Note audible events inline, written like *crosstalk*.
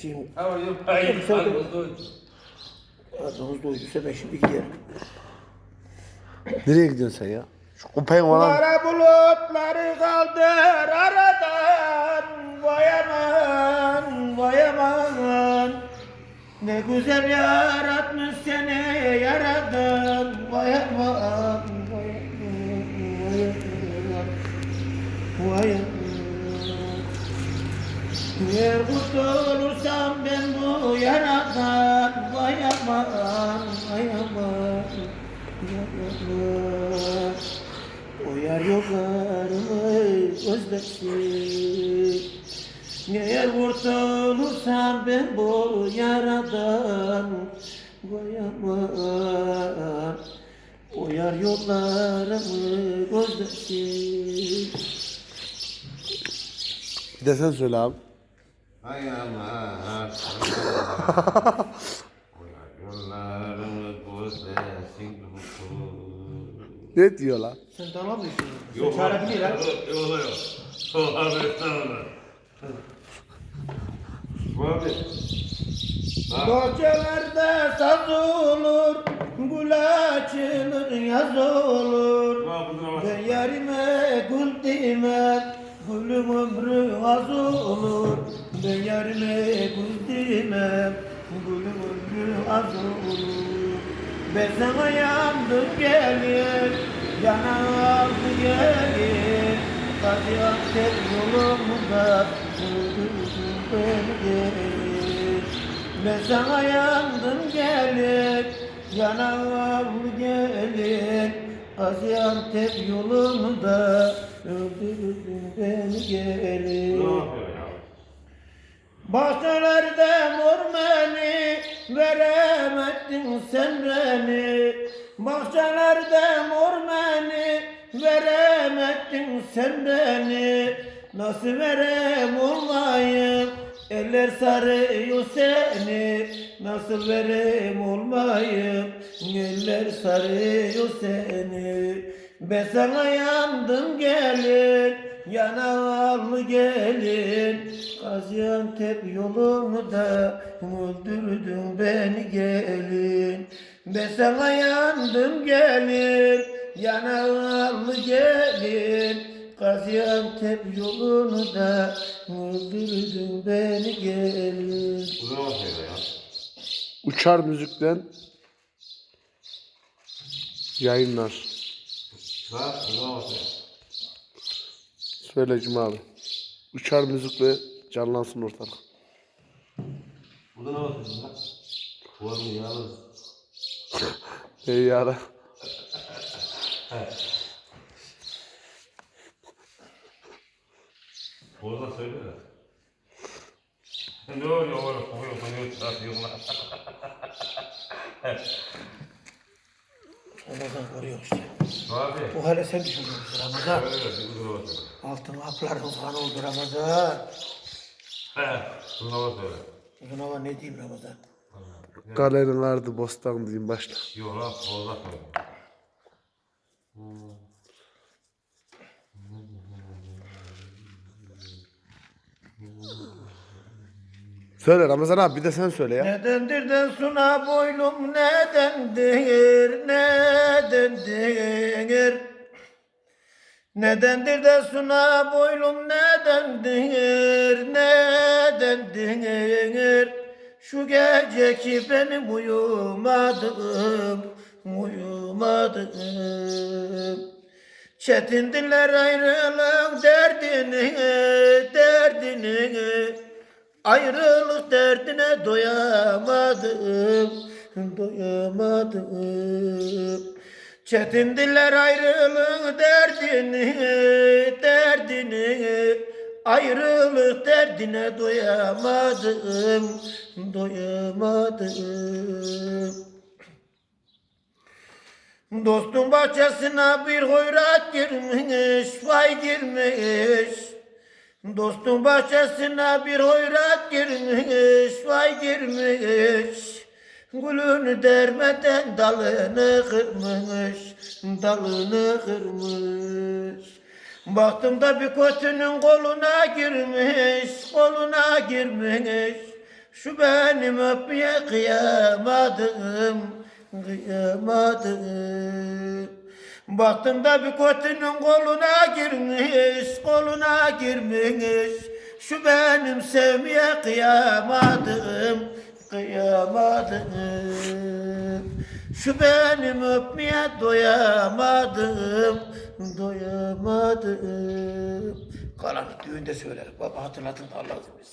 Şeyim, How are you? Good. was good. ağzımız doyduysa ben şimdi giderim. Nereye gidiyorsun sen ya? Şu kupayı falan. Kara bulutları kaldır aradan Vay aman, vay aman Ne güzel yaratmış seni yaradan Vay aman, vay aman, vay aman Vay aman Eğer kurtulursam ben bu yaradan Vay aman, vay aman Vay aman O yar yollarımı özlesin Eğer kurtulursam ben bu yaradan Vay aman O yar yollarımı özlesin Bir de sen söyle abi. Hay *laughs* Ne diyor lan? Sen tanımıyorsun. Sen çare bilir ha. Yok yok. Yok abi abi. Ha. Bahçelerde saz olur, gül açılır, yaz olur. Ben yarime gül demem, gülüm ömrü az olur. Ben yarime demem, gülüm ömrü az olur. Ben sana yandım gelir, yanağım gelir. Gaziantep yolunda öldürdün beni gelir. Ben sana yandım gelir, yanağım gelir. Gaziantep yolunda öldürdün beni gelir. Bahçelerde mor beni veremedin sen beni. Bahçelerde mor beni veremedin sen beni. Nasıl verem olmayım Eller sarıyor seni. Nasıl verem olmayım Eller sarıyor seni Ben sana yandım gelin Yanağlı gelin Gaziantep yolunda Öldürdün beni gelin Ben sana yandım gelin Yanağlı gelin Gaziantep yolunda Öldürdün beni gelin Bu ne yapıyor ya? Uçar müzikten yayınlar. Ha? Bu ne yapıyor? Söyle Cuma abi. Uçar müzikle canlansın ortalık. Bu da ne yapıyor lan? Bu arada yalnız. Ey yara. Orada söyle de. Ne oluyor oğlum? Kovuyor, kovuyor, çarpıyor lan. Ramazan koruyor işte Abi. Bu hale sen düşünüyorsun Ramazan Öyle bir. Altın hapların kan oldu Ramazan He. Uzun hava ne diyeyim Ramazan Galerin ardı bostan diyeyim başla. Yok lan, orada söyle. Söyle Ramazan abi bir de sen söyle ya. Nedendir de suna boylum nedendir, nedendir? Nedendir de suna boylum nedendir, nedendir? Şu gece ki benim uyumadım, uyumadım Çetindiler ayrılık derdini, derdini Ayrılık derdine doyamadım, doyamadım. Çetindiler ayrılık derdini, derdini. Ayrılık derdine doyamadım, doyamadım. Dostun bahçesine bir hoyrat girmiş, vay girmiş. Dostun bahçesine bir hoyrat girmiş, vay girmiş. Gülünü dermeden dalını kırmış, dalını kırmış. Baktım da bir kötünün koluna girmiş, koluna girmiş. Şu benim öpmeye kıyamadım, kıyamadım. Baktım bir kötünün koluna girmiş, koluna girmiş. Şu benim sevmeye kıyamadım, kıyamadım. Şu benim öpmeye doyamadım, doyamadım. Kalanı düğünde söylerim. Baba hatırlatın da Allah razı olsun.